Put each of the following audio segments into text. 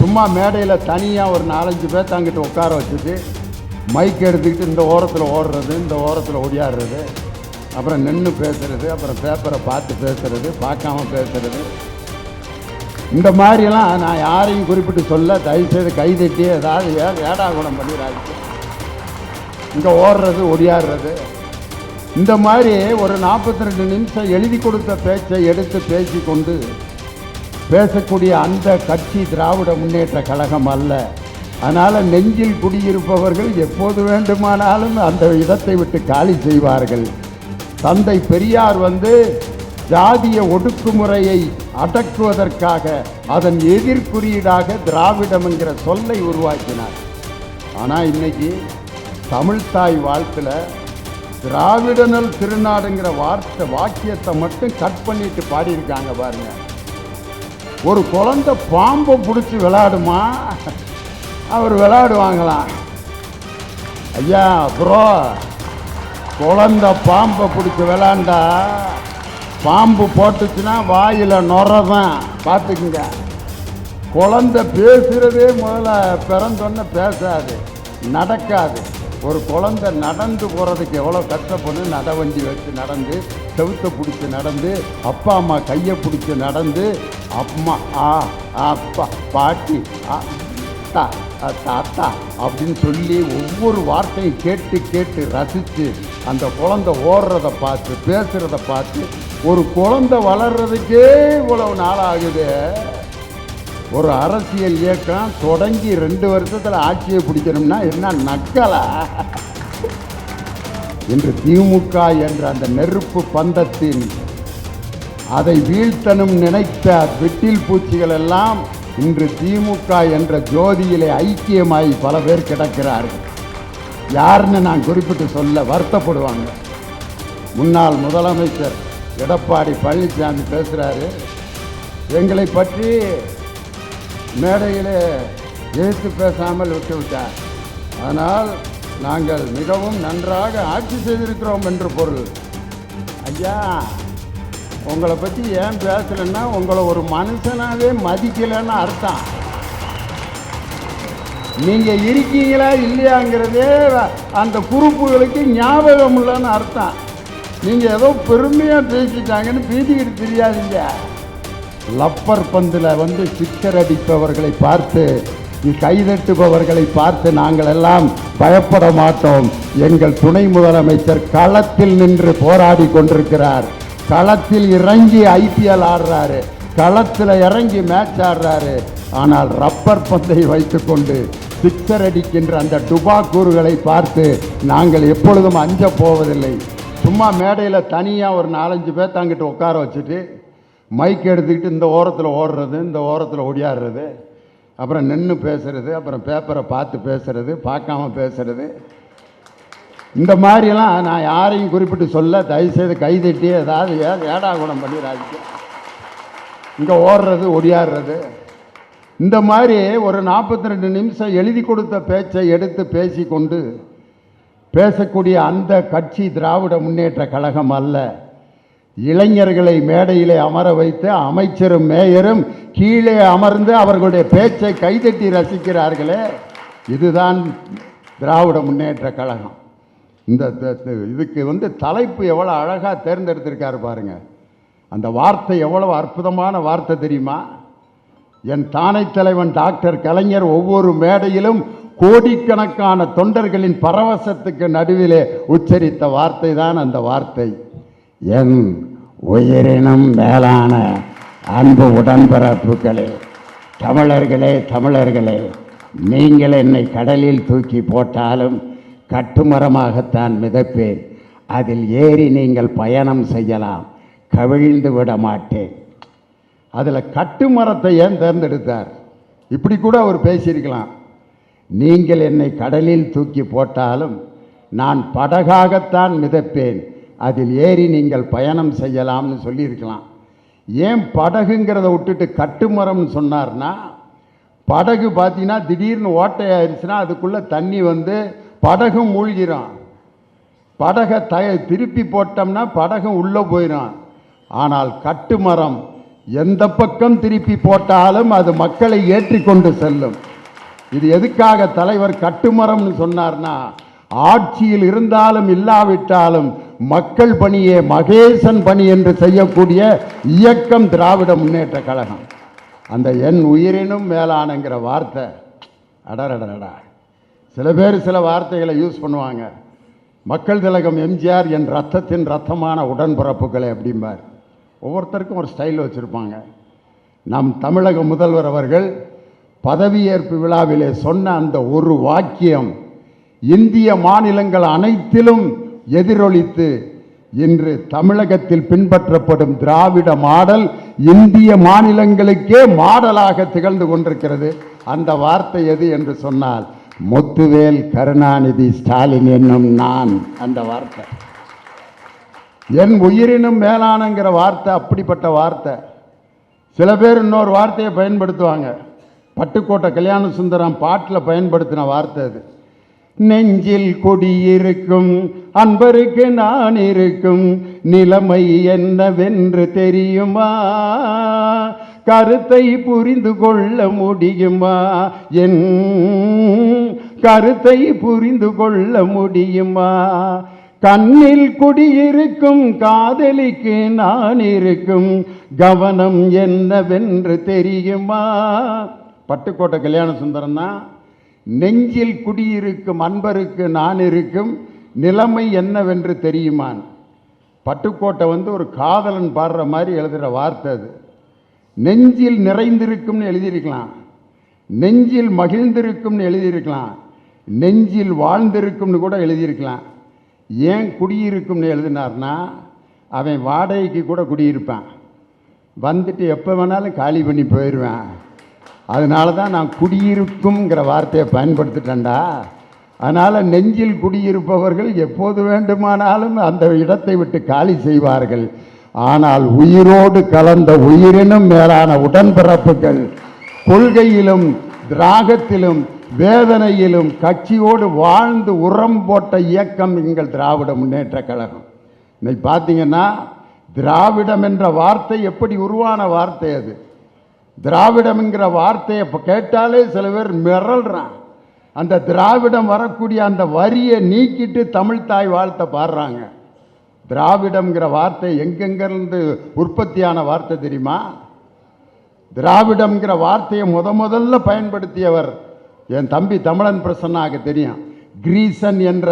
சும்மா மேடையில் தனியாக ஒரு நாலஞ்சு பேர்த்த அங்கிட்ட உட்கார வச்சுட்டு மைக் எடுத்துக்கிட்டு இந்த ஓரத்தில் ஓடுறது இந்த ஓரத்தில் ஒடியாடுறது அப்புறம் நின்று பேசுறது அப்புறம் பேப்பரை பார்த்து பேசுறது பார்க்காம பேசுறது. இந்த மாதிரிலாம் நான் யாரையும் குறிப்பிட்டு சொல்ல தயவுசெய்து கைதட்டி ஏதாவது ஏ ஏடாகுணம் பண்ணிடாது இங்கே ஓடுறது ஒடியாடுறது. இந்த மாதிரி ஒரு நாற்பத்தி ரெண்டு நிமிஷம் எழுதி கொடுத்த பேச்சை எடுத்து பேசிக்கொண்டு பேசக்கூடிய அந்த கட்சி திராவிட முன்னேற்ற கழகம் அல்ல. அதனால் நெஞ்சில் குடியிருப்பவர்கள் எப்போது வேண்டுமானாலும் அந்த இடத்தை விட்டு காலி செய்வார்கள். தந்தை பெரியார் வந்து ஜாதிய ஒடுக்குமுறையை அடக்குவதற்காக அதன் எதிர்குறியீடாக திராவிடம் என்கிற சொல்லை உருவாக்கினார். ஆனால் இன்னைக்கு தமிழ்தாய் வாழ்க்கையில் திராவிடனல் திருநாடுங்கிற வார்த்தை வாக்கியத்தை மட்டும் கட் பண்ணிட்டு பாடியிருக்காங்க பாருங்க. ஒரு குழந்தை பாம்பை பிடிச்சி விளையாடுமா? அவர் விளையாடுவாங்களாம் ஐயா ப்ரோ குழந்த பாம்பை பிடிச்சி விளாண்டா பாம்பு போட்டுச்சுன்னா வாயில் நுறதான் பார்த்துக்குங்க. குழந்தை பேசுகிறதே முதல்ல பிறந்தோன்னே பேசாது நடக்காது. ஒரு குழந்தை நடந்து போகிறதுக்கு எவ்வளோ கஷ்டப்படும் நடவண்டி வச்சு நடந்து செவுத்தை பிடிச்சி நடந்து அப்பா அம்மா கையை பிடிச்சி நடந்து அம்மா ஆ அப்பா பாட்டி அத்தா அ, தாத்தா அப்படின்னு சொல்லி ஒவ்வொரு வார்த்தையும் கேட்டு கேட்டு ரசித்து அந்த குழந்தை ஓடுறத பார்த்து பேசுகிறத பார்த்து ஒரு குழந்தை வளர்றதுக்கே இவ்வளவு நாள் ஆகுது ஒரு அரசியல் இயக்கம் தொடங்கி ரெண்டு வருஷத்தில் ஆட்சியை பிடிக்கணும்னா என்ன நக்கலா? இன்று திமுக என்ற அந்த நெருப்பு பந்தத்தின் அதை வீழ்த்தனும் நினைத்த வெட்டில் பூச்சிகள் எல்லாம் இன்று திமுக என்ற ஜோதியிலே ஐக்கியமாய் பல பேர் கிடக்கிறார்கள். யாருன்னு நான் குறிப்பிட்டு சொல்ல வருத்தப்படுவாங்க. முன்னாள் முதலமைச்சர் எடப்பாடி பழனிசாமி பேசுகிறாரு எங்களை பற்றி மேடையிலே எதிர்த்து பேசாமல் விட்டுவிட்டார். ஆனால் நாங்கள் மிகவும் நன்றாக ஆட்சி செய்திருக்கிறோம் என்று பொருள். ஐயா உங்களை பற்றி ஏன் பேசலைன்னா உங்களை ஒரு மனுஷனாகவே மதிக்கலைன்னு அர்த்தம். நீங்கள் இருக்கீங்களா இல்லையாங்கிறதே அந்த குறிப்புகளுக்கு ஞாபகம் இல்லைன்னு அர்த்தம். நீங்கள் ஏதோ பெருமையாக பேசிட்டாங்கன்னு பீதிக்கிட்டு தெரியாதீங்க. லப்பர் பந்தில் வந்து சிக்கர் அடிப்பவர்களை பார்த்து கைதட்டுபவர்களை பார்த்து நாங்கள் எல்லாம் பயப்பட மாட்டோம். எங்கள் துணை முதலமைச்சர் களத்தில் நின்று போராடி கொண்டிருக்கிறார். களத்தில் இறங்கி ஐபிஎல் ஆடுறாரு. களத்தில் இறங்கி மேட்ச் ஆடுறாரு. ஆனால் ரப்பர் பந்தை வைத்துக்கொண்டு சிக்ஸர் அடிக்கின்ற அந்த டுபாக்கூறுகளை பார்த்து நாங்கள் எப்பொழுதும் அஞ்ச போவதில்லை. சும்மா மேடையில் தனியாக ஒரு நாலஞ்சு பேர்த்த அங்கிட்டு உட்கார வச்சுட்டு மைக் எடுத்துக்கிட்டு இந்த ஓரத்தில் ஓடுறது இந்த ஓரத்தில் ஒடியாடுறது அப்புறம் நின்று பேசுறது அப்புறம் பேப்பரை பார்த்து பேசுறது பார்க்காம பேசுறது. இந்த மாதிரிலாம் நான் யாரையும் குறிப்பிட்டு சொல்ல தயவுசெய்து கைதட்டி ஏதாவது ஏடா குணம் பண்ணிடாதீங்க இங்கே ஓடுறது ஒடியாடுறது. இந்த மாதிரி ஒரு நாற்பத்தி ரெண்டு நிமிஷம் எழுதி கொடுத்த பேச்சை எடுத்து பேசிக்கொண்டு பேசக்கூடிய அந்த கட்சி திராவிட முன்னேற்ற கழகம் அல்ல. இளைஞர்களை மேடையிலே அமர வைத்து அமைச்சரும் மேயரும் கீழே அமர்ந்து அவர்களுடைய பேச்சை கைதட்டி ரசிக்கிறார்களே. இதுதான் திராவிட முன்னேற்ற கழகம். இந்த இதுக்கு வந்து தலைப்பு எவ்வளோ அழகாக தேர்ந்தெடுத்திருக்காரு பாருங்க. அந்த வார்த்தை எவ்வளவு அற்புதமான வார்த்தை தெரியுமா? என் தானை தலைவன் டாக்டர் கலைஞர் ஒவ்வொரு மேடையிலும் கோடிக்கணக்கான தொண்டர்களின் பரவசத்துக்கு நடுவிலே உச்சரித்த வார்த்தை தான் அந்த வார்த்தை. என் உயிரினும் மேலான அன்பு உடன்பிறப்புகளே தமிழர்களே தமிழர்களே நீங்கள் என்னை கடலில் தூக்கி போட்டாலும் கட்டுமரமாகத்தான் மிதப்பேன். அதில் ஏறி நீங்கள் பயணம் செய்யலாம். கவிழ்ந்து விட மாட்டேன். அதில் கட்டுமரத்தை ஏன் தேர்ந்தெடுத்தார்? இப்படி கூட அவர் பேசியிருக்கலாம். நீங்கள் என்னை கடலில் தூக்கி போட்டாலும் நான் படகாகத்தான் மிதப்பேன். அதில் ஏறி நீங்கள் பயணம் செய்யலாம்னு சொல்லியிருக்கலாம். ஏன் படகுங்கிறத விட்டுட்டு கட்டுமரம்னு சொன்னார்னா படகு பார்த்தீங்கன்னா திடீர்னு ஓட்டையாயிருச்சுன்னா அதுக்குள்ளே தண்ணி வந்து படகும் மூழ்கிடும் படகை த திருப்பி போட்டோம்னா படகும் உள்ளே போயிடும் ஆனால் கட்டுமரம் எந்த பக்கம் திருப்பி போட்டாலும் அது மக்களை ஏற்றி கொண்டு செல்லும். இது எதுக்காக தலைவர் கட்டுமரம்னு சொன்னார்னா ஆட்சியில் இருந்தாலும் இல்லாவிட்டாலும் மக்கள் பணியே மகேசன் பணி என்று செய்யக்கூடிய இயக்கம் திராவிட முன்னேற்ற கழகம். அந்த என் உயிரினும் மேலானங்கிற வார்த்தை அடடடடா சில பேர் சில வார்த்தைகளை யூஸ் பண்ணுவாங்க. மக்கள் திலகம் எம்ஜிஆர் என் ரத்தத்தின் ரத்தமான உடன்பிறப்புகளை அப்படிம்பார். ஒவ்வொருத்தருக்கும் ஒரு ஸ்டைல் வச்சுருப்பாங்க. நம் தமிழக முதல்வர் அவர்கள் பதவியேற்பு விழாவிலே சொன்ன அந்த ஒரு வாக்கியம் இந்திய மாநிலங்கள் அனைத்திலும் எதிரொலித்து இன்று தமிழகத்தில் பின்பற்றப்படும் திராவிட மாடல் இந்திய மாநிலங்களுக்கே மாடலாக திகழ்ந்து கொண்டிருக்கிறது. அந்த வார்த்தை எது என்று சொன்னால் முத்துவேல் கருணாநிதி ஸ்டாலின் என்னும் நான் அந்த வார்த்தை. என் உயிரினும் மேலானங்கிற வார்த்தை அப்படிப்பட்ட வார்த்தை. சில பேர் இன்னொரு வார்த்தையை பயன்படுத்துவாங்க. பட்டுக்கோட்டை கல்யாண சுந்தரம் பாட்டில் பயன்படுத்தின வார்த்தை அது. நெஞ்சில் கொடியிருக்கும் அன்பருக்கு நான் இருக்கும் நிலைமை என்னவென்று தெரியுமா? கருத்தை புரிந்து கொள்ள முடியுமா? என் கருத்தை புரிந்து கொள்ள முடியுமா? கண்ணில் குடியிருக்கும் காதலிக்கு நான் இருக்கும் கவனம் என்னவென்று தெரியுமா? பட்டுக்கோட்டை கல்யாண சுந்தரம் தான் நெஞ்சில் குடியிருக்கும் அன்பருக்கு நான் இருக்கும் நிலைமை என்னவென்று தெரியுமான்? பட்டுக்கோட்டை வந்து ஒரு காதலன் பாடுற மாதிரி எழுதுகிற வார்த்தை அது. நெஞ்சில் நிறைந்திருக்கும்னு எழுதியிருக்கலாம். நெஞ்சில் மகிழ்ந்திருக்கும்னு எழுதியிருக்கலாம். நெஞ்சில் வாழ்ந்திருக்கும்னு கூட எழுதியிருக்கலாம். ஏன் குடியிருக்கும்னு எழுதினார்னா அவன் வாடகைக்கு கூட குடியிருப்பான். வந்துட்டு எப்போ வேணாலும் காலி பண்ணி போயிடுவேன். அதனால தான் நான் குடியிருக்குங்கிற வார்த்தையை பயன்படுத்திட்டேன்டா. அதனால் நெஞ்சில் குடியிருப்பவர்கள் எப்போது வேண்டுமானாலும் அந்த இடத்தை விட்டு காலி செய்வார்கள். ஆனால் உயிரோடு கலந்த உயிரினும் மேலான உடன்பிறப்புகள் கொள்கையிலும் திராகத்திலும் வேதனையிலும் கட்சியோடு வாழ்ந்து உரம் போட்ட இயக்கம் எங்கள் திராவிட முன்னேற்ற கழகம். இன்னைக்கு பார்த்தீங்கன்னா திராவிடம் என்ற வார்த்தை எப்படி உருவான வார்த்தை அது? திராவிடம்ங்கிற வார்த்தையை இப்போ கேட்டாலே சில பேர் மிரள்றான் அந்த திராவிடம் வரக்கூடிய அந்த வரியை நீக்கிட்டு தமிழ் தாய் வாழ்த்தை பாடுறாங்க. திராவிடம்ங்கிற வார்த்தை எங்கெங்கிருந்து உற்பத்தியான வார்த்தை தெரியுமா? திராவிடம்ங்கிற வார்த்தையை முத முதல்ல பயன்படுத்தியவர் என் தம்பி தமிழன் பிரசன்னாக தெரியும். கிரீசன் என்ற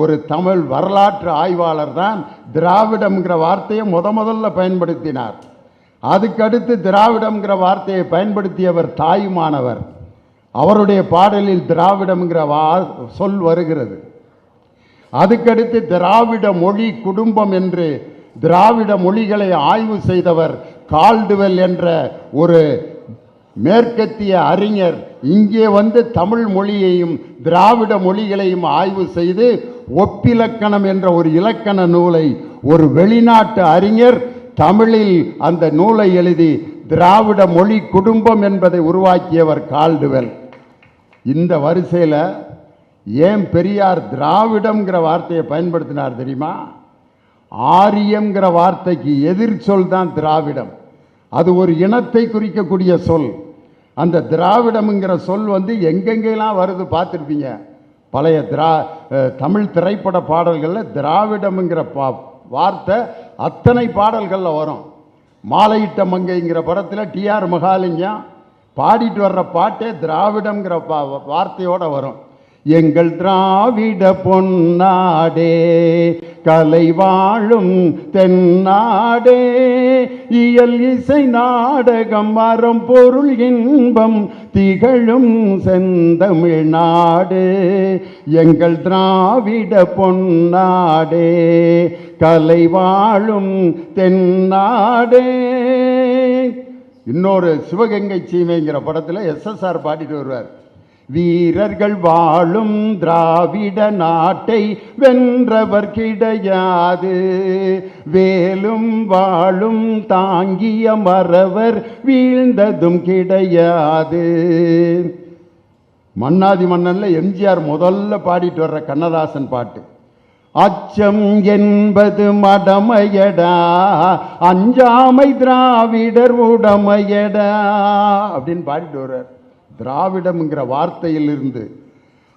ஒரு தமிழ் வரலாற்று ஆய்வாளர் தான் திராவிடம்ங்கிற வார்த்தையை முத முதல்ல பயன்படுத்தினார். அதுக்கடுத்து திராவிடம்ங்கிற வார்த்தையை பயன்படுத்தியவர் தாயுமானவர். அவருடைய பாடலில் திராவிடம்ங்கிற வா சொல் வருகிறது. அதுக்கடுத்து திராவிட மொழி குடும்பம் என்று திராவிட மொழிகளை ஆய்வு செய்தவர் கால்டுவெல் என்ற ஒரு மேற்கத்திய அறிஞர் இங்கே வந்து தமிழ் மொழியையும் திராவிட மொழிகளையும் ஆய்வு செய்து ஒப்பிலக்கணம் என்ற ஒரு இலக்கண நூலை ஒரு வெளிநாட்டு அறிஞர் தமிழில் அந்த நூலை எழுதி திராவிட மொழி குடும்பம் என்பதை உருவாக்கியவர் கால்டுவெல். இந்த வரிசையில் ஏன் பெரியார் திராவிடம்ங்கிற வார்த்தையை பயன்படுத்தினார் தெரியுமா? ஆரியம்ங்கிற வார்த்தைக்கு எதிர் சொல் தான் திராவிடம். அது ஒரு இனத்தை குறிக்கக்கூடிய சொல். அந்த திராவிடம்ங்கிற சொல் வந்து எங்கெங்கெல்லாம் வருது பார்த்துருப்பீங்க? பழைய திரா தமிழ் திரைப்பட பாடல்களில் திராவிடம்ங்கிற பா வார்த்தை அத்தனை பாடல்களில் வரும். மாலையிட்ட மங்கைங்கிற படத்தில் டிஆர் மகாலிங்கம் பாடிட்டு வர்ற பாட்டே திராவிடம்ங்கிற பா வார்த்தையோட வரும். எங்கள் திராவிட பொன்னாடே கலை வாழும் தென்னாடே. இயல் இசை நாடகம் மரம் பொருள் இன்பம் திகழும் செந்தமிழ்நாடு எங்கள் திராவிட பொன்னாடே கலை வாழும் தென்னாடே. இன்னொரு சிவகங்கை சீமைங்கிற படத்தில் எஸ்எஸ்ஆர் பாடிட்டு வருவார். வீரர்கள் வாழும் திராவிட நாட்டை வென்றவர் கிடையாது. வேலும் வாழும் தாங்கிய மறவர் வீழ்ந்ததும் கிடையாது. மன்னாதி மன்னன்ல எம்ஜிஆர் முதல்ல பாடிட்டு வர்ற கண்ணதாசன் பாட்டு. அச்சம் என்பது மடமையடா அஞ்சாமை திராவிடர் உடமையடா அப்படின்னு பாடிட்டு வர்றார். திராவிடம்ங்கிற வார்த்தையிலிருந்து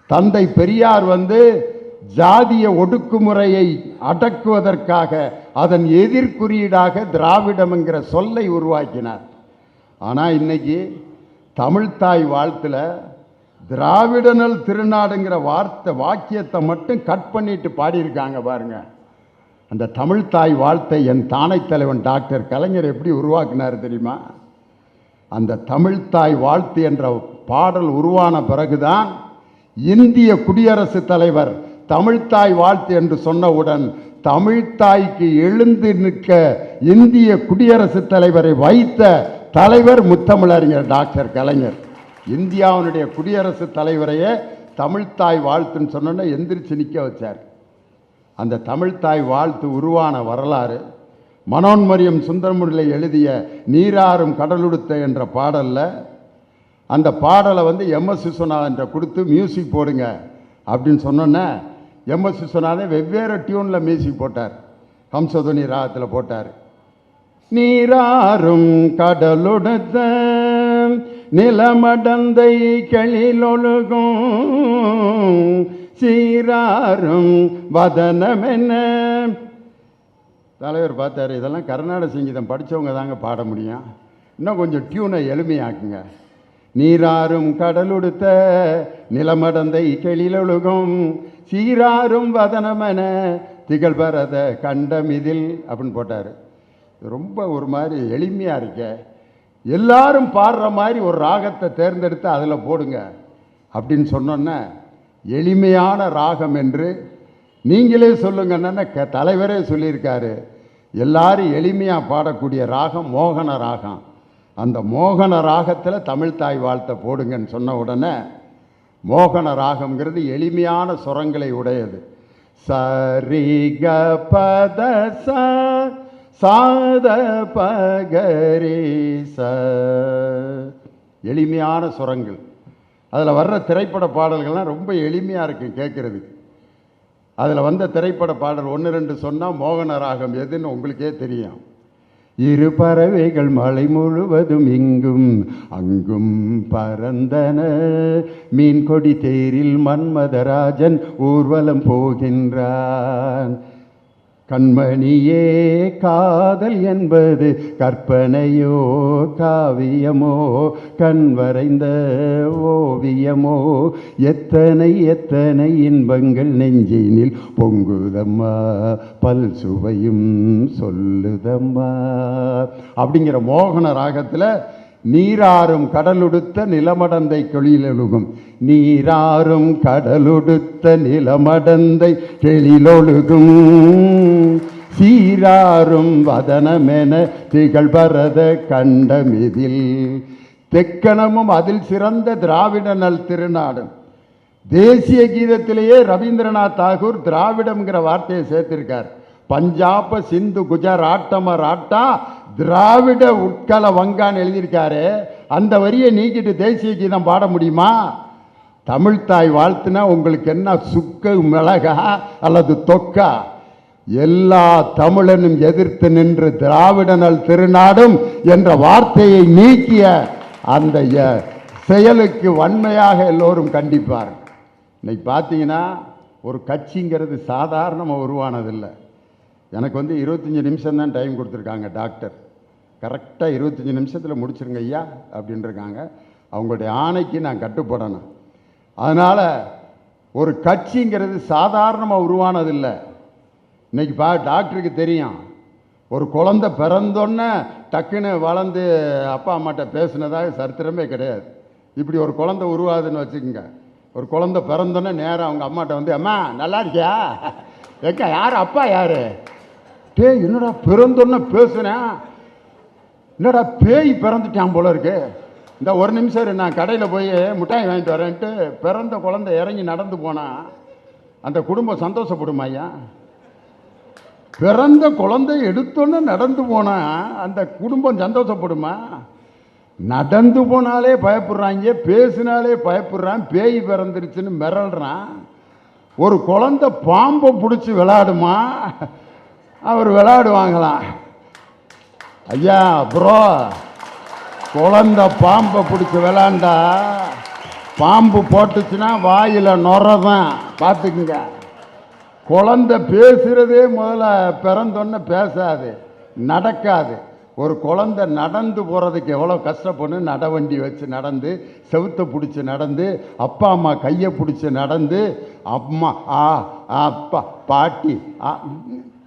தந்தை பெரியார் வந்து ஜாதிய ஒடுக்குமுறையை அடக்குவதற்காக அதன் எதிர்குறியீடாக திராவிடம்ங்கிற சொல்லை உருவாக்கினார். ஆனால் இன்னைக்கு தமிழ்தாய் வாழ்த்தில் திராவிடனல் திருநாடுங்கிற வார்த்தை வாக்கியத்தை மட்டும் கட் பண்ணிட்டு பாடியிருக்காங்க பாருங்க. அந்த தமிழ்தாய் வாழ்த்தை என் தானை தலைவன் டாக்டர் கலைஞர் எப்படி உருவாக்கினார் தெரியுமா? அந்த தமிழ்தாய் வாழ்த்து என்ற பாடல் உருவான பிறகுதான் இந்திய குடியரசுத் தலைவர் தமிழ்த்தாய் வாழ்த்து என்று சொன்னவுடன் தமிழ்த்தாய்க்கு எழுந்து நிற்க இந்திய குடியரசுத் தலைவரை வைத்த தலைவர் முத்தமிழறிஞர் டாக்டர் கலைஞர். இந்தியாவினுடைய குடியரசுத் தலைவரையே தமிழ்த்தாய் வாழ்த்துன்னு சொன்னோன்னே எந்திரிச்சு நிற்க வச்சார். அந்த தமிழ்த்தாய் வாழ்த்து உருவான வரலாறு மனோன்மரியம் சுந்தரமுடியில் எழுதிய நீராறும் கடலுடுத்த என்ற பாடலில் அந்த பாடலை வந்து எம்எஸ் விஸ்வநாதன்ட்ட கொடுத்து மியூசிக் போடுங்க அப்படின்னு சொன்னோன்னே எம்எஸ் விஸ்வநாதன் வெவ்வேறு டியூனில் மியூசிக் போட்டார். ஹம்சதுனி ராகத்தில் போட்டார். நீராறும் கடலுடுத்த நிலமடந்தை கெளிலொழுகும் சீராறும் வதனமென்ன? தலைவர் பார்த்தாரு இதெல்லாம் கர்நாடக சங்கீதம் படித்தவங்க தாங்க பாட முடியும். இன்னும் கொஞ்சம் டியூனை எளிமையாக்குங்க. நீராறும் கடலுடுத்த நிலமடந்தை கெளிலொழுகும். சீராறும் வதனமென திகழ்பரத கண்டமிதில் அப்படின்னு போட்டார். ரொம்ப ஒரு மாதிரி எளிமையாக இருக்க. எல்லாரும் பாடுற மாதிரி ஒரு ராகத்தை தேர்ந்தெடுத்து அதில் போடுங்க அப்படின்னு சொன்னோன்னே எளிமையான ராகம் என்று நீங்களே சொல்லுங்கன்னா க தலைவரே சொல்லியிருக்காரு. எல்லாரும் எளிமையாக பாடக்கூடிய ராகம் மோகன ராகம். அந்த மோகன ராகத்தில் தமிழ்தாய் வாழ்த்தை போடுங்கன்னு சொன்ன உடனே மோகன ராகம்ங்கிறது எளிமையான சுரங்களை உடையது. சரி க பத ச சாத பகரி ச எளிமையான சுரங்கள். அதில் வர்ற திரைப்பட பாடல்கள்லாம் ரொம்ப எளிமையாக இருக்குது கேட்குறதுக்கு அதில் வந்த திரைப்பட பாடல் ஒன்று ரெண்டு சொன்னால் மோகன ராகம் எதுன்னு உங்களுக்கே தெரியும். இரு பறவைகள் மலை முழுவதும் இங்கும் அங்கும் பறந்தன. மீன் கொடி தேரில் மன்மதராஜன் ஊர்வலம் போகின்றான். கண்மணியே காதல் என்பது கற்பனையோ காவியமோ கண் வரைந்த ஓவியமோ எத்தனை எத்தனை இன்பங்கள் நெஞ்சினில் பொங்குதம்மா பல் சுவையும் சொல்லுதம்மா. அப்படிங்கிற மோகன ராகத்தில் நீராறும் கடலுடுத்த நிலமடந்தை கொழிலெழுகும் நீராறும் கடலுடுத்த நிலமடந்தை கெளிலொழுகும் சீராறும் வதனமென திகழ்பரத கண்டமிதில். தெக்கணமும் அதில் சிறந்த திராவிட நல் திருநாடும் தேசிய கீதத்திலேயே ரவீந்திரநாத் தாகூர் திராவிடம்ங்கிற வார்த்தையை சேர்த்திருக்கார். பஞ்சாப சிந்து குஜராட்டம ராட்டா திராவிட உட்கல வங்கான்னு எழுதியிருக்காரு. அந்த வரியை நீக்கிட்டு தேசிய கீதம் பாட முடியுமா? தமிழ்த்தாய் வாழ்த்துனா உங்களுக்கு என்ன சுக்கு மிளகா அல்லது தொக்கா? எல்லா தமிழனும் எதிர்த்து நின்று திராவிடனல் திருநாடும் என்ற வார்த்தையை நீக்கிய அந்த செயலுக்கு வன்மையாக எல்லோரும் கண்டிப்பார் இன்னைக்கு பார்த்தீங்கன்னா ஒரு கட்சிங்கிறது சாதாரணமாக உருவானதில்லை. எனக்கு வந்து இருபத்தஞ்சி நிமிஷம் தான் டைம் கொடுத்துருக்காங்க டாக்டர் கரெக்டாக இருபத்தஞ்சி நிமிஷத்தில் முடிச்சிருங்க ஐயா அப்படின்ட்டுருக்காங்க அவங்களுடைய ஆணைக்கு நான் கட்டுப்படணும். அதனால் ஒரு கட்சிங்கிறது சாதாரணமாக உருவானதில்லை. இன்றைக்கி பா டாக்டருக்கு தெரியும். ஒரு குழந்தை பிறந்தோன்னே டக்குன்னு வளர்ந்து அப்பா அம்மாட்ட பேசுனதாக சரித்திரமே கிடையாது. இப்படி ஒரு குழந்தை உருவாதுன்னு வச்சுக்கோங்க. ஒரு குழந்தை பிறந்தோன்னே நேராக அவங்க அம்மாட்ட வந்து அம்மா நல்லா இருக்கியா? ஏக்கா யார்? அப்பா யார்? டே என்னடா பிறந்தோன்னே பேசுனேன் என்னடா பேய் பிறந்துட்டான் போல இருக்கு? இந்த ஒரு நிமிஷம் நான் கடையில் போய் மிட்டாய் வாங்கிட்டு வரேன்ட்டு பிறந்த குழந்தை இறங்கி நடந்து போனால் அந்த குடும்பம் சந்தோஷப்படும் ஐயா? பிறந்த குழந்தை எடுத்தோன்னே நடந்து போனால் அந்த குடும்பம் சந்தோஷப்படுமா? நடந்து போனாலே பயப்படுறாங்க பேசினாலே பயப்படுறான் பேய் பிறந்துருச்சுன்னு மிரள்றான் ஒரு குழந்தை பாம்பை பிடிச்சி விளையாடுமா? அவர் விளையாடுவாங்களாம். ஐயா ப்ரோ குழந்த பாம்பை பிடிச்சி விளாண்டா பாம்பு போட்டுச்சுன்னா வாயில் நுர தான் பார்த்துக்குங்க. குழந்த பேசுகிறதே முதல்ல பிறந்தோன்னே பேசாது நடக்காது. ஒரு குழந்த நடந்து போகிறதுக்கு எவ்வளோ கஷ்டப்பட்டு நடவண்டி வச்சு நடந்து செவுத்தை பிடிச்சி நடந்து அப்பா அம்மா கையை பிடிச்சி நடந்து அம்மா ஆ அப்பா பாட்டி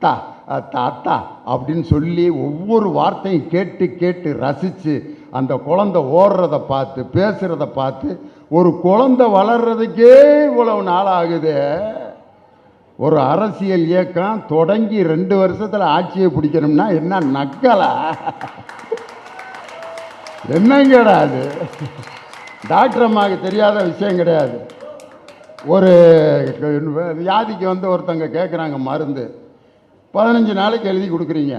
தா அ, தாத்தா அப்படின்னு சொல்லி ஒவ்வொரு வார்த்தையும் கேட்டு கேட்டு ரசித்து அந்த குழந்தை ஓடுறத பார்த்து பேசுகிறத பார்த்து ஒரு குழந்தை வளர்றதுக்கே இவ்வளவு நாள் ஆகுது. ஒரு அரசியல் இயக்கம் தொடங்கி ரெண்டு வருஷத்தில் ஆட்சியை பிடிக்கணும்னா என்ன நக்கலா? என்னங்கடா அது? டாக்டர் அம்மாவுக்கு தெரியாத விஷயம் கிடையாது. ஒரு வியாதிக்கு வந்து ஒருத்தங்க கேட்குறாங்க மருந்து. பதினஞ்சு நாளைக்கு எழுதி கொடுக்குறீங்க.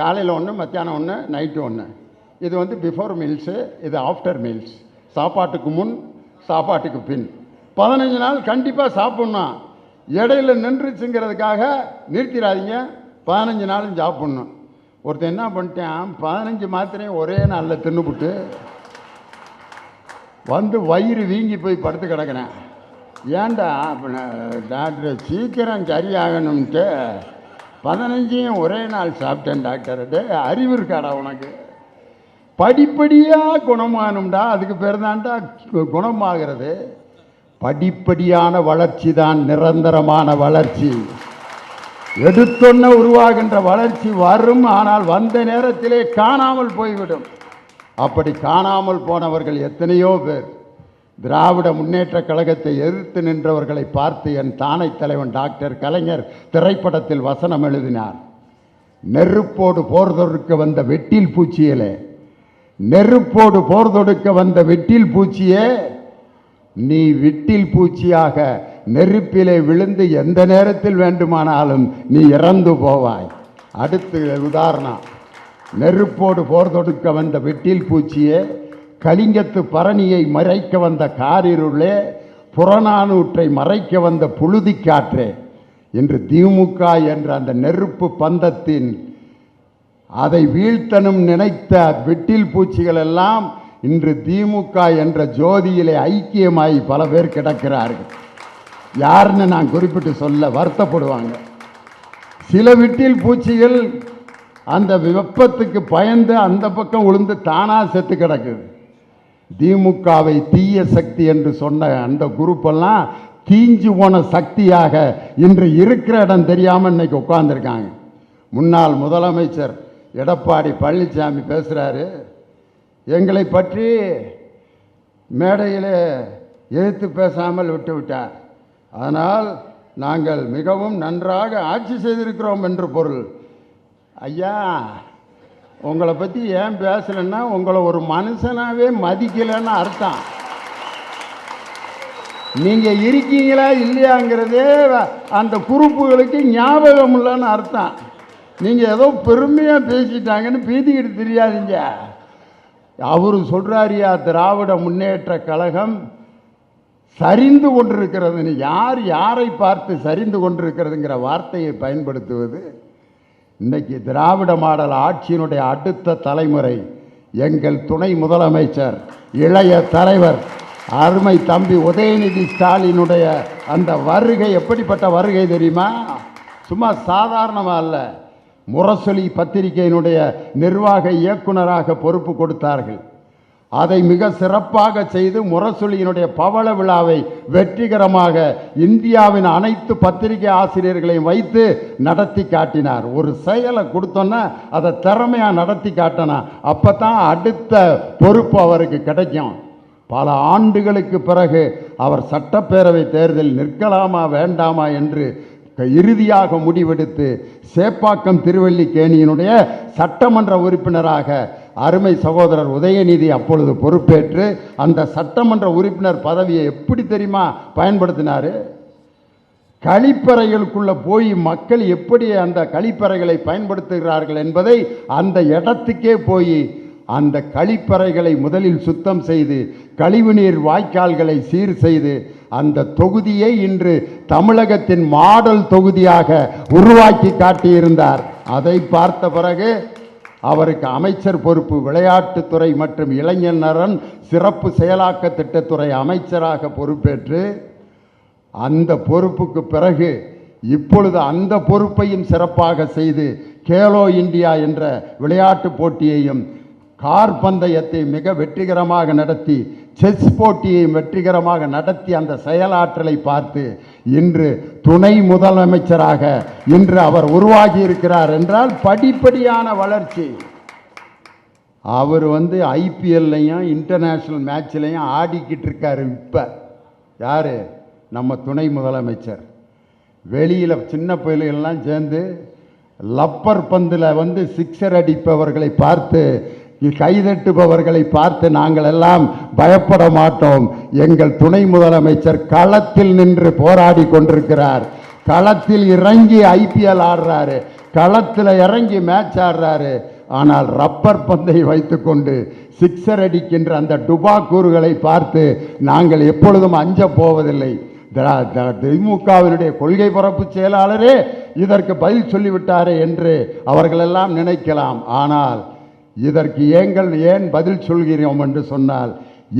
காலையில் ஒன்று மத்தியானம் ஒன்று நைட்டு ஒன்று இது வந்து பிஃபோர் மீல்ஸு இது ஆஃப்டர் மீல்ஸ் சாப்பாட்டுக்கு முன் சாப்பாட்டுக்கு பின். பதினஞ்சு நாள் கண்டிப்பாக சாப்பிட்ணும் இடையில நின்றுச்சுங்கிறதுக்காக நிறுத்திடாதீங்க. பதினஞ்சு நாளும் சாப்பிட்ணும். ஒருத்தன் என்ன பண்ணிட்டேன் பதினஞ்சு மாத்திரையும் ஒரே நாளில் தின்னுபுட்டு வந்து வயிறு வீங்கி போய் படுத்து கிடக்கிறேன். ஏன்டா டாக்டர் சீக்கிரம் சரியாகணும்ட்டு பதினஞ்சையும் ஒரே நாள் சாப்பிட்டேன் டாக்டர். அறிவு இருக்காடா உனக்கு? படிப்படியாக குணமானும்டா. அதுக்கு பேர் தான்டா குணமாகிறது. படிப்படியான வளர்ச்சி தான் நிரந்தரமான வளர்ச்சி. எடுத்தொன்ன உருவாகின்ற வளர்ச்சி வரும் ஆனால் வந்த நேரத்திலே காணாமல் போய்விடும். அப்படி காணாமல் போனவர்கள் எத்தனையோ பேர். திராவிட முன்னேற்ற கழகத்தை எதிர்த்து நின்றவர்களை பார்த்து என் தானை தலைவன் டாக்டர் கலைஞர் திரைப்படத்தில் வசனம் எழுதினார். நெருப்போடு போர் தொடுக்க வந்த வெட்டில் பூச்சியலே நெருப்போடு போர் தொடுக்க வந்த வெட்டில் பூச்சியே நீ விட்டில் பூச்சியாக நெருப்பிலே விழுந்து எந்த நேரத்தில் வேண்டுமானாலும் நீ இறந்து போவாய். அடுத்து உதாரணம். நெருப்போடு போர் தொடுக்க வந்த வெட்டில் பூச்சியே கலிங்கத்து பரணியை மறைக்க வந்த காரிருளே புறநானூற்றை மறைக்க வந்த புழுதி காற்றே என்று திமுக என்ற அந்த நெருப்பு பந்தத்தின் அதை வீழ்த்தனும் நினைத்த வெட்டில் பூச்சிகள் எல்லாம் இன்று திமுக என்ற ஜோதியிலே ஐக்கியமாய் பல பேர் கிடக்கிறார்கள். யாருன்னு நான் குறிப்பிட்டு சொல்ல வருத்தப்படுவாங்க. சில விட்டில் பூச்சிகள் அந்த வெப்பத்துக்கு பயந்து அந்த பக்கம் விழுந்து தானாக செத்து கிடக்குது. திமுகவை தீய சக்தி என்று சொன்ன அந்த குரூப்பெல்லாம் தீஞ்சு போன சக்தியாக இன்று இருக்கிற இடம் தெரியாமல் இன்னைக்கு உட்கார்ந்துருக்காங்க. முன்னாள் முதலமைச்சர் எடப்பாடி பழனிசாமி பேசுகிறாரு எங்களை பற்றி மேடையில் எதிர்த்து பேசாமல் விட்டுவிட்டார் அதனால் நாங்கள் மிகவும் நன்றாக ஆட்சி செய்திருக்கிறோம் என்று பொருள். ஐயா உங்களை பற்றி ஏன் பேசலைன்னா உங்களை ஒரு மனுஷனாகவே மதிக்கலைன்னு அர்த்தம். நீங்கள் இருக்கீங்களா இல்லையாங்கிறதே அந்த குறிப்புகளுக்கு ஞாபகம் இல்லைன்னு அர்த்தம். நீங்கள் ஏதோ பெருமையாக பேசிட்டாங்கன்னு பீதிக்கிட்டு தெரியாதீங்க. அவர் சொல்கிறாரியா திராவிட முன்னேற்ற கழகம் சரிந்து கொண்டிருக்கிறதுன்னு யார் யாரை பார்த்து சரிந்து கொண்டிருக்கிறதுங்கிற வார்த்தையை பயன்படுத்துவது? இன்னைக்கு திராவிட மாடல் ஆட்சியினுடைய அடுத்த தலைமுறை எங்கள் துணை முதலமைச்சர் இளைய தலைவர் அருமை தம்பி உதயநிதி ஸ்டாலினுடைய அந்த வருகை எப்படிப்பட்ட வருகை தெரியுமா? சும்மா சாதாரணமாக அல்ல. முரசொலி பத்திரிகையினுடைய நிர்வாக இயக்குனராக பொறுப்பு கொடுத்தார்கள். அதை மிக சிறப்பாக செய்து முரசொலியினுடைய பவள விழாவை வெற்றிகரமாக இந்தியாவின் அனைத்து பத்திரிகை ஆசிரியர்களையும் வைத்து நடத்தி காட்டினார். ஒரு செயலை கொடுத்தோன்னா அதை திறமையாக நடத்தி காட்டினா அப்போ தான் அடுத்த பொறுப்பு அவருக்கு கிடைக்கும். பல ஆண்டுகளுக்கு பிறகு அவர் சட்டப்பேரவை தேர்தலில் நிற்கலாமா வேண்டாமா என்று இறுதியாக முடிவெடுத்து சேப்பாக்கம் திருவல்லிக்கேணியினுடைய சட்டமன்ற உறுப்பினராக அருமை சகோதரர் உதயநிதி அப்பொழுது பொறுப்பேற்று அந்த சட்டமன்ற உறுப்பினர் பதவியை எப்படி தெரியுமா பயன்படுத்தினார்? கழிப்பறைகளுக்குள்ளே போய் மக்கள் எப்படி அந்த கழிப்பறைகளை பயன்படுத்துகிறார்கள் என்பதை அந்த இடத்துக்கே போய் அந்த கழிப்பறைகளை முதலில் சுத்தம் செய்து கழிவுநீர் வாய்க்கால்களை சீர் செய்து அந்த தொகுதியை இன்று தமிழகத்தின் மாடல் தொகுதியாக உருவாக்கி காட்டியிருந்தார். அதை பார்த்த பிறகு அவருக்கு அமைச்சர் பொறுப்பு விளையாட்டுத்துறை மற்றும் இளைஞர் நலன் சிறப்பு செயலாக்க திட்டத்துறை அமைச்சராக பொறுப்பேற்று அந்த பொறுப்புக்கு பிறகு இப்பொழுது அந்த பொறுப்பையும் சிறப்பாக செய்து கேலோ இந்தியா என்ற விளையாட்டு போட்டியையும் கார் பந்தயத்தை மிக வெற்றிகரமாக நடத்தி செஸ் போட்டியை வெற்றிகரமாக நடத்தி அந்த செயலாற்றலை பார்த்து இன்று துணை முதலமைச்சராக இன்று அவர் உருவாகி இருக்கிறார் என்றால் படிப்படியான வளர்ச்சி. அவர் வந்து ஐபிஎல்லையும் இன்டர்நேஷ்னல் மேட்ச்லையும் ஆடிக்கிட்டு இருக்காரு இப்போ. யார்? நம்ம துணை முதலமைச்சர். வெளியில் சின்ன பயில்கள்லாம் சேர்ந்து லப்பர் பந்தில் வந்து சிக்ஸர் அடிப்பவர்களை பார்த்து கைதட்டுபவர்களை பார்த்து நாங்கள் எல்லாம் பயப்பட மாட்டோம். எங்கள் துணை முதலமைச்சர் களத்தில் நின்று போராடி கொண்டிருக்கிறார். களத்தில் இறங்கி ஐபிஎல் ஆடுறாரு. களத்தில் இறங்கி மேட்ச் ஆடுறாரு. ஆனால் ரப்பர் பந்தை வைத்துக்கொண்டு சிக்ஸர் அடிக்கின்ற அந்த டுபாக்கூறுகளை பார்த்து நாங்கள் எப்பொழுதும் அஞ்ச போவதில்லை. த- திமுகவினுடைய கொள்கை பரப்பு செயலாளரே இதற்கு பதில் சொல்லிவிட்டாரே என்று அவர்களெல்லாம் நினைக்கலாம். ஆனால் இதற்கு ஏங்கள் ஏன் பதில் சொல்கிறோம் என்று சொன்னால்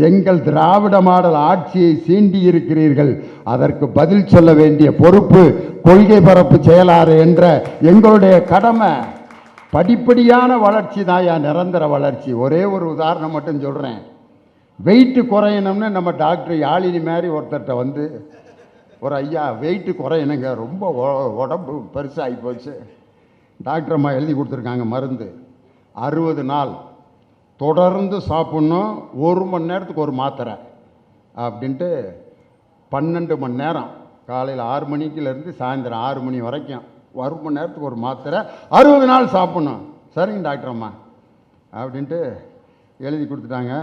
எங்கள் திராவிட மாடல் ஆட்சியை சீண்டி இருக்கிறீர்கள். அதற்கு பதில் சொல்ல வேண்டிய பொறுப்பு கொள்கை பரப்பு செயலாறு என்ற எங்களுடைய கடமை. படிப்படியான வளர்ச்சி தான் நிரந்தர வளர்ச்சி. ஒரே ஒரு உதாரணம் மட்டும் சொல்கிறேன் வெயிட்டு குறையணும்னு நம்ம டாக்டர் யாழினி மாதிரி ஒருத்தர்கிட்ட வந்து ஒரு ஐயா வெயிட்டு குறையணுங்க. ரொம்ப உடம்பு பெருசாகி போச்சு. டாக்டர் அம்மா எழுதி கொடுத்துருக்காங்க மருந்து. அறுபது நாள் தொடர்ந்து சாப்பிட்ணும் ஒரு மணி நேரத்துக்கு ஒரு மாத்திரை அப்படின்ட்டு பன்னெண்டு மணி நேரம். காலையில் ஆறு மணிக்குலேருந்து சாயந்தரம் ஆறு மணி வரைக்கும் ஒரு மணி நேரத்துக்கு ஒரு மாத்திரை அறுபது நாள் சாப்பிட்ணும். சரிங்க டாக்டர் அம்மா. அப்படின்ட்டு எழுதி கொடுத்துட்டாங்க.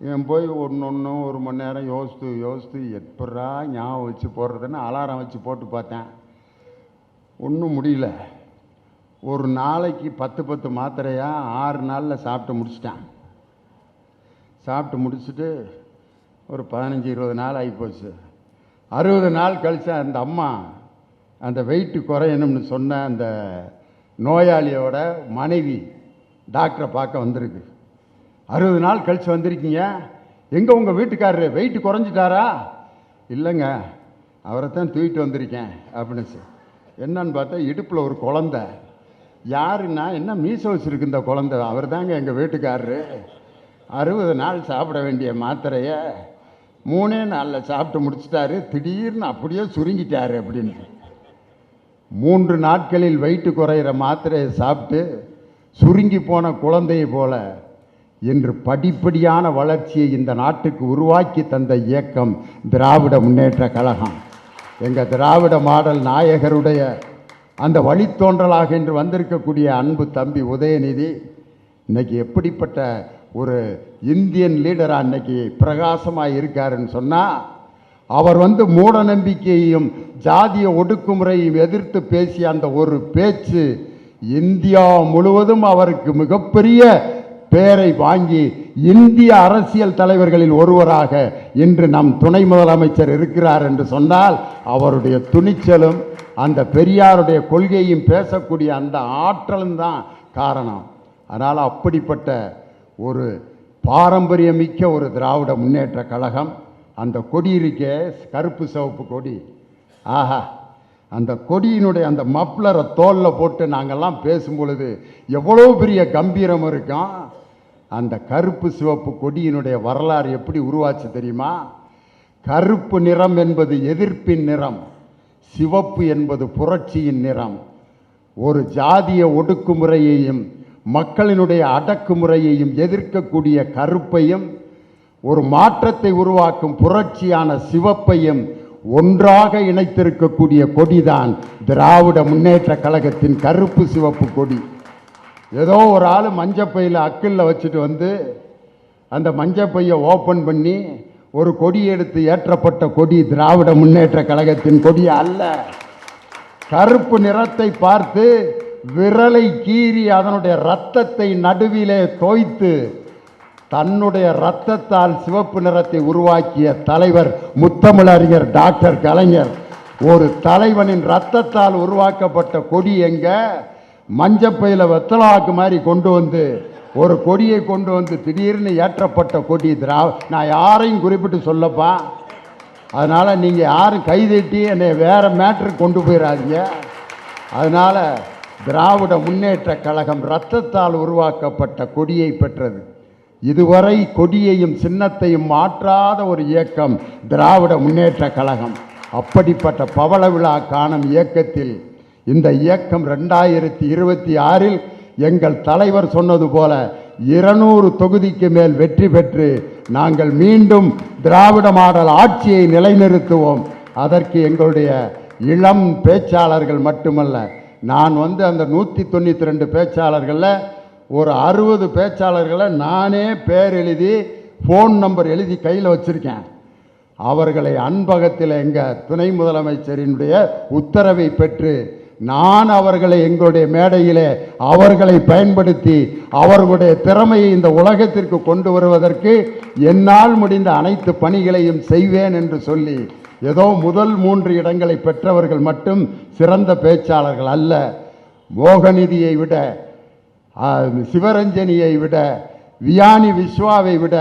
இவன் போய் ஒன்று ஒன்று ஒரு மணி நேரம் யோசித்து யோசித்து எப்படா ஞாபகம் வச்சு போடுறதுன்னு அலாரம் வச்சு போட்டு பார்த்தேன். ஒன்றும் முடியல. ஒரு நாளைக்கு பத்து பத்து மாத்திரையாக ஆறு நாளில் சாப்பிட்டு முடிச்சிட்டான். சாப்பிட்டு முடிச்சுட்டு ஒரு பதினஞ்சு இருபது நாள் ஆகிப்போச்சு அறுபது நாள் கழிச்சு அந்த அம்மா அந்த வெயிட்டு குறையணும்னு சொன்ன அந்த நோயாளியோட மனைவி டாக்டரை பார்க்க வந்திருக்கு. அறுபது நாள் கழிச்சு வந்திருக்கீங்க. எங்கே உங்கள் வீட்டுக்காரரு? வெயிட்டு குறைஞ்சிட்டாரா? இல்லைங்க அவரை தான் தூக்கிட்டு வந்திருக்கேன் அப்படின்னு என்னன்னு பார்த்தா இடுப்பில் ஒரு குழந்த. யாருன்னா என்ன மீசோஸ் இருக்கு இந்த குழந்த? அவர் தாங்க எங்கள் வீட்டுக்காரரு. அறுபது நாள் சாப்பிட வேண்டிய மாத்திரையை மூணே நாளில் சாப்பிட்டு முடிச்சிட்டாரு. திடீர்னு அப்படியே சுருங்கிட்டாரு அப்படின்னு. மூன்று நாட்களில் வயிற்று குறையிற மாத்திரையை சாப்பிட்டு சுருங்கி போன குழந்தையை போல என்று படிப்படியான வளர்ச்சியை இந்த நாட்டுக்கு உருவாக்கி தந்த இயக்கம் திராவிட முன்னேற்ற கழகம். எங்கள் திராவிட மாடல் நாயகருடைய அந்த வழித்தோன்றலாக இன்று வந்திருக்கக்கூடிய அன்பு தம்பி உதயநிதி இன்னைக்கு எப்படிப்பட்ட ஒரு இந்தியன் லீடராக இன்றைக்கி பிரகாசமாக இருக்காருன்னு சொன்னால் அவர் வந்து மூட நம்பிக்கையையும் ஜாதிய ஒடுக்குமுறையும் எதிர்த்து பேசிய அந்த ஒரு பேச்சு இந்தியா முழுவதும் அவருக்கு மிகப்பெரிய பெயரை வாங்கி இந்திய அரசியல் தலைவர்களில் ஒருவராக இன்று நம் துணை முதலமைச்சர் இருக்கிறார் என்று சொன்னால் அவருடைய துணிச்சலும் அந்த பெரியாருடைய கொள்கையும் பேசக்கூடிய அந்த ஆற்றலும் தான் காரணம். அதனால் அப்படிப்பட்ட ஒரு பாரம்பரியமிக்க ஒரு திராவிட முன்னேற்ற கழகம் அந்த கொடி இருக்கே கருப்பு சிவப்பு கொடி. ஆஹா அந்த கொடியினுடைய அந்த மப்ளரை தோலில் போட்டு நாங்கள்லாம் பேசும் பொழுது எவ்வளோ பெரிய கம்பீரம் இருக்கும். அந்த கருப்பு சிவப்பு கொடியினுடைய வரலாறு எப்படி உருவாச்சு தெரியுமா? கருப்பு நிறம் என்பது எதிர்ப்பின் நிறம். சிவப்பு என்பது புரட்சியின் நிறம். ஒரு ஜாதிய ஒடுக்குமுறையையும் மக்களினுடைய அடக்குமுறையையும் எதிர்க்கக்கூடிய கருப்பையும் ஒரு மாற்றத்தை உருவாக்கும் புரட்சியான சிவப்பையும் ஒன்றாக இணைத்திருக்கக்கூடிய கொடிதான் திராவிட முன்னேற்ற கழகத்தின் கருப்பு சிவப்பு கொடி. ஏதோ ஒரு ஆள் மஞ்சப்பையில் அக்கிளில் வச்சுட்டு வந்து அந்த மஞ்சப்பையை ஓப்பன் பண்ணி ஒரு கொடி எடுத்து ஏற்றப்பட்ட கொடி திராவிட முன்னேற்ற கழகத்தின் கொடி அல்ல. கருப்பு நிறத்தை பார்த்து விரலை கீறி அதனுடைய இரத்தத்தை நடுவிலே தோய்த்து தன்னுடைய இரத்தத்தால் சிவப்பு நிறத்தை உருவாக்கிய தலைவர் முத்தமிழறிஞர் டாக்டர் கலைஞர். ஒரு தலைவனின் இரத்தத்தால் உருவாக்கப்பட்ட கொடி எங்க? மஞ்சப்பையில் வெத்தலாக்கு மாதிரி கொண்டு வந்து ஒரு கொடியை கொண்டு வந்து திடீர்னு ஏற்றப்பட்ட கொடி திரா நான் யாரையும் குறிப்பிட்டு சொல்லப்பா. அதனால் நீங்கள் யாரும் கைதட்டி என்னை வேறு மேட்ருக்கு கொண்டு போயிடாதீங்க அதனால் திராவிட முன்னேற்ற கழகம் இரத்தத்தால் உருவாக்கப்பட்ட கொடியை பெற்றது. இதுவரை கொடியையும் சின்னத்தையும் மாற்றாத ஒரு இயக்கம் திராவிட முன்னேற்ற கழகம். அப்படிப்பட்ட பவள விழா காணும் இயக்கத்தில் இந்த இயக்கம் ரெண்டாயிரத்தி இருபத்தி ஆறில் எங்கள் தலைவர் சொன்னது போல இருநூறு தொகுதிக்கு மேல் வெற்றி பெற்று நாங்கள் மீண்டும் திராவிட மாடல் ஆட்சியை நிலைநிறுத்துவோம். அதற்கு எங்களுடைய இளம் பேச்சாளர்கள் மட்டுமல்ல நான் வந்து அந்த நூற்றி தொண்ணூற்றி ரெண்டு பேச்சாளர்களில் ஒரு அறுபது பேச்சாளர்களை நானே பேர் எழுதி ஃபோன் நம்பர் எழுதி கையில் வச்சுருக்கேன். அவர்களை அன்பகத்தில் எங்கள் துணை முதலமைச்சரினுடைய உத்தரவை பெற்று நான் அவர்களை எங்களுடைய மேடையிலே அவர்களை பயன்படுத்தி அவர்களுடைய திறமையை இந்த உலகத்திற்கு கொண்டு வருவதற்கு என்னால் முடிந்த அனைத்து பணிகளையும் செய்வேன் என்று சொல்லி ஏதோ முதல் மூன்று இடங்களை பெற்றவர்கள் மட்டும் சிறந்த பேச்சாளர்கள் அல்ல. மோகநிதியை விட சிவரஞ்சனியை விட வியானி விஸ்வாவை விட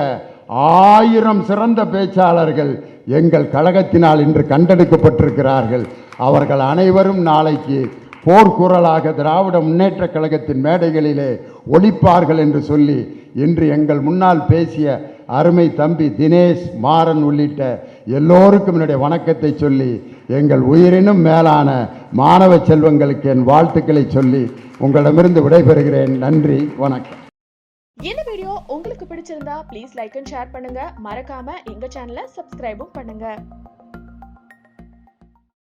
ஆயிரம் சிறந்த பேச்சாளர்கள் எங்கள் கழகத்தினால் இன்று கண்டெடுக்கப்பட்டிருக்கிறார்கள். அவர்கள் அனைவரும் நாளைக்கு போர்க்குரலாக திராவிட முன்னேற்ற கழகத்தின் மேடைகளிலே ஒழிப்பார்கள் என்று சொல்லி இன்று எங்கள் முன்னால் பேசிய அருமை தம்பி தினேஷ் மாறன் உள்ளிட்ட எல்லோருக்கும் என்னுடைய வணக்கத்தை சொல்லி எங்கள் உயிரினும் மேலான மாணவ செல்வங்களுக்கு என் வாழ்த்துக்களை சொல்லி உங்களிடமிருந்து விடைபெறுகிறேன். நன்றி வணக்கம். இந்த வீடியோ உங்களுக்கு பிடிச்சிருந்தா ப்ளீஸ் லைக் அண்ட் ஷேர் பண்ணுங்க. மறக்காம எங்க சேனலை சப்ஸ்கிரைபும் பண்ணுங்க.